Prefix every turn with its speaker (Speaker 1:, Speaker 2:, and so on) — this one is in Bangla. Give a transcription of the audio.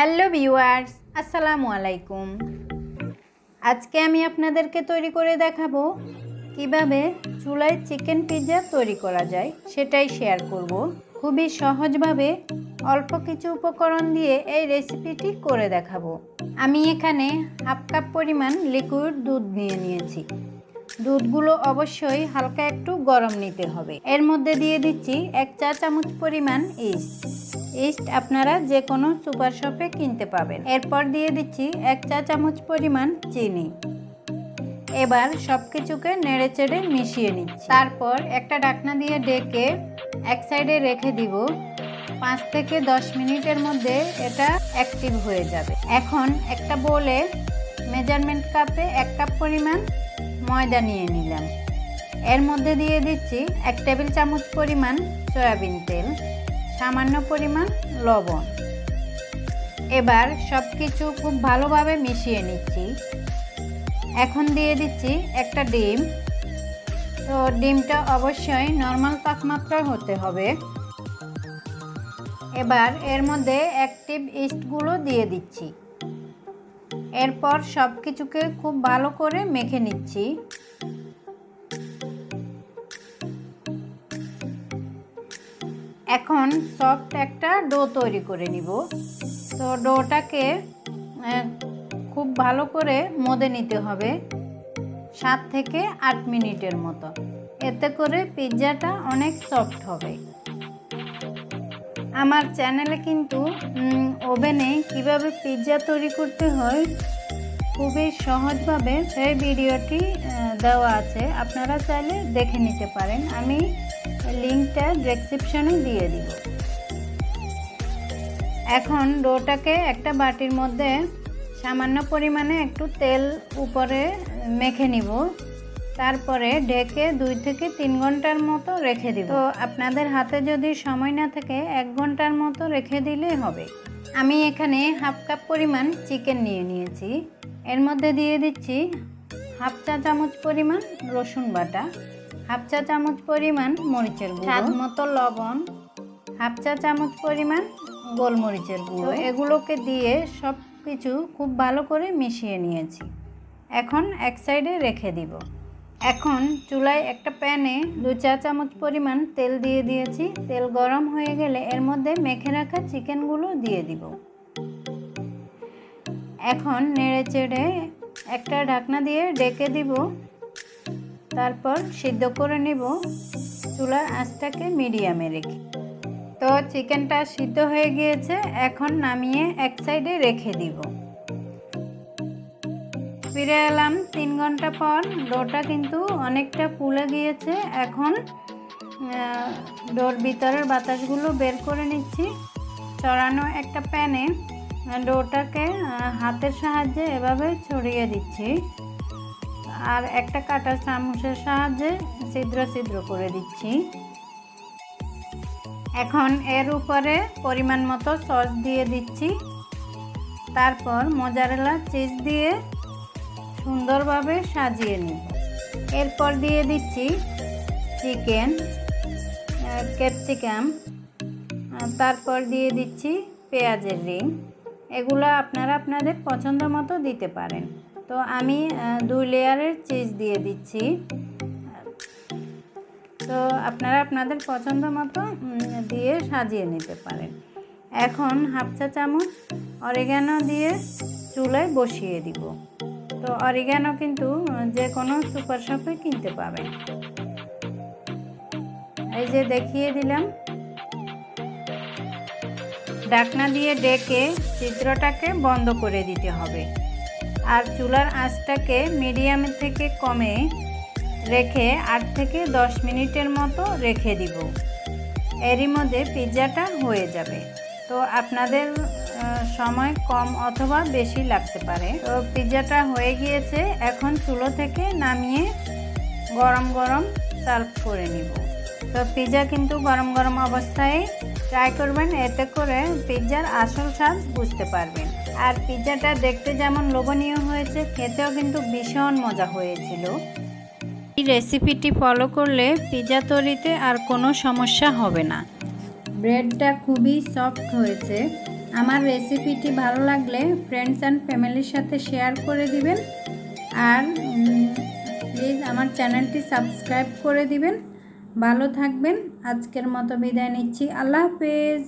Speaker 1: হ্যালো ভিউয়ার্স, আসসালামু আলাইকুম। আজকে আমি আপনাদেরকে তৈরি করে দেখাবো কীভাবে চুলায় চিকেন পিৎজা তৈরি করা যায়, সেটাই শেয়ার করব। খুবই সহজভাবে অল্প কিছু উপকরণ দিয়ে এই রেসিপিটি করে দেখাবো। আমি এখানে হাফ কাপ পরিমাণ লিকুইড দুধ নিয়ে নিয়েছি। দুধগুলো অবশ্যই হালকা একটু গরম নিতে হবে। এর মধ্যে দিয়ে দিচ্ছি এক চা চামচ পরিমাণ ইস্ট। ইস্ট আপনারা যে কোনো সুপার শপে কিনতে পাবেন। এরপর দিয়ে দিচ্ছি এক চা চামচ পরিমাণ চিনি। এবার সব কিছুকে নেড়ে চেড়ে মিশিয়ে নিচ্ছি। তারপর একটা ডাকনা দিয়ে ডেকে এক সাইডে রেখে দিব। পাঁচ থেকে দশ মিনিটের মধ্যে এটা অ্যাক্টিভ হয়ে যাবে। এখন একটা বোলে মেজারমেন্ট কাপে এক কাপ পরিমাণ ময়দা নিয়ে নিলাম। এর মধ্যে দিয়ে দিচ্ছি এক টেবিল চামচ পরিমাণ সয়াবিন তেল। সামান্য পরিমাণ লবণ। এবার সব কিছু খুব ভালোভাবে মিশিয়ে নিচ্ছি। এখন দিয়ে দিচ্ছি একটা ডিম। তো ডিমটা অবশ্যই নর্মাল তাপমাত্রা হতে হবে। এবার এর মধ্যে অ্যাক্টিভ ইস্টগুলো দিয়ে দিচ্ছি। এরপর সব কিছুকে খুব ভালো করে মেখে নিচ্ছি। এখন সফট একটা ডো তৈরি করে নিব। তো ডোটাকে খুব ভালো করে মদে নিতে হবে সাত থেকে আট মিনিটের মতো। এতে করে পিৎজাটা অনেক সফট হবে। আমার চ্যানেলে কিন্তু ওভেনে কীভাবে পিৎজা তৈরি করতে হয়, খুবই সহজভাবে সেই ভিডিওটি দেওয়া আছে। আপনারা চাইলে দেখে নিতে পারেন। আমি লিঙ্কটা ডেসক্রিপশনে দিয়ে দিব। এখন ডোটাকে একটা বাটির মধ্যে সামান্য পরিমাণে একটু তেল উপরে মেখে নিব। তারপরে ঢেকে দুই থেকে তিন ঘণ্টার মতো রেখে দিব। তো আপনাদের হাতে যদি সময় না থাকে, এক ঘণ্টার মতো রেখে দিলে হবে। আমি এখানে হাফ কাপ পরিমাণ চিকেন নিয়ে নিয়েছি। এর মধ্যে দিয়ে দিচ্ছি হাফ চা চামচ পরিমাণ রসুন বাটা। হাফ চা চামচ পরিমাণ মরিচের গুঁড়ো। স্বাদ মতো লবণ। হাফ চা চামচ পরিমাণ গোলমরিচের গুঁড়ো। এগুলোকে দিয়ে সব কিছু খুব ভালো করে মিশিয়ে নিয়েছি। এখন এক সাইডে রেখে দিব। এখন চুলায় একটা প্যানে দু চা চামচ পরিমাণ তেল দিয়ে দিয়েছি। তেল গরম হয়ে গেলে এর মধ্যে মেখে রাখা চিকেনগুলো দিয়ে দিব। এখন নেড়ে চেড়ে একটা ঢাকনা দিয়ে ডেকে দিব। তারপর সিদ্ধ করে নিব চুলার আঁচটাকে মিডিয়ামে রেখে। তো চিকেনটা সিদ্ধ হয়ে গিয়েছে, এখন নামিয়ে এক সাইডে রেখে দিব। ফিরে এলাম তিন ঘণ্টা পর, ডোটা কিন্তু অনেকটা পুলে গিয়েছে, এখন ডোর ভিতরের বাতাসগুলো বের করে নিচ্ছি। চড়ানো একটা প্যানে ডোটাকে হাতের সাহায্যে এভাবে ছড়িয়ে দিচ্ছি। আর একটা কাটা চামচের সাহায্যে ছিদ্র ছিদ্র করে দিচ্ছি। এখন এর উপরে পরিমাণ মতো সস দিয়ে দিচ্ছি। তারপর মোজারেলা চিজ দিয়ে সুন্দরভাবে সাজিয়ে নিব। এরপর দিয়ে দিচ্ছি চিকেন ক্যাপসিকাম তারপর দিয়ে দিচ্ছি পেঁয়াজের রিং। এগুলো আপনারা আপনাদের পছন্দ মতো দিতে পারেন। তো আমি দুই লেয়ারের চিজ দিয়ে দিচ্ছি। তো আপনারা আপনাদের পছন্দ মতো দিয়ে সাজিয়ে নিতে পারেন। এখন হাফ চা চামচ অরিগানো দিয়ে চুলায় বসিয়ে দিব। তো অরিগানো কিন্তু যে কোনো সুপার শপে কিনতে পাবেন। এই যে দেখিয়ে দিলাম। ডাকনা দিয়ে ডেকে চিত্রটাকে বন্ধ করে দিতে হবে। আর চুলার আঁচটাকে মিডিয়াম থেকে কমে রেখে আট থেকে দশ মিনিটের মতো রেখে দিব। এরই মধ্যে পিৎজাটা হয়ে যাবে। তো আপনাদের সময় কম অথবা বেশি লাগতে পারে। তো পিৎজাটা হয়ে গিয়েছে, এখন চুলো থেকে নামিয়ে গরম গরম সার্ভ করে নিব। তো পিৎজা কিন্তু গরম গরম অবস্থায় ট্রাই করবেন, এতে করে পিৎজার আসল স্বাদ বুঝতে পারবেন। আর পিৎজাটা দেখতে যেমন লোভনীয় হয়েছে, খেতেও কিন্তু ভীষণ মজা হয়েছিল। এই রেসিপিটি ফলো করলে পিৎজা তৈরিতে আর কোনো সমস্যা হবে না। ব্রেডটা খুবই সফট হয়েছে। আমার রেসিপিটি ভালো লাগলে ফ্রেন্ডস অ্যান্ড ফ্যামিলির সাথে শেয়ার করে দিবেন। আর প্লিজ আমার চ্যানেলটি সাবস্ক্রাইব করে দিবেন। ভালো থাকবেন। আজকের মতো বিদায় নিচ্ছি। আল্লাহ হাফেজ।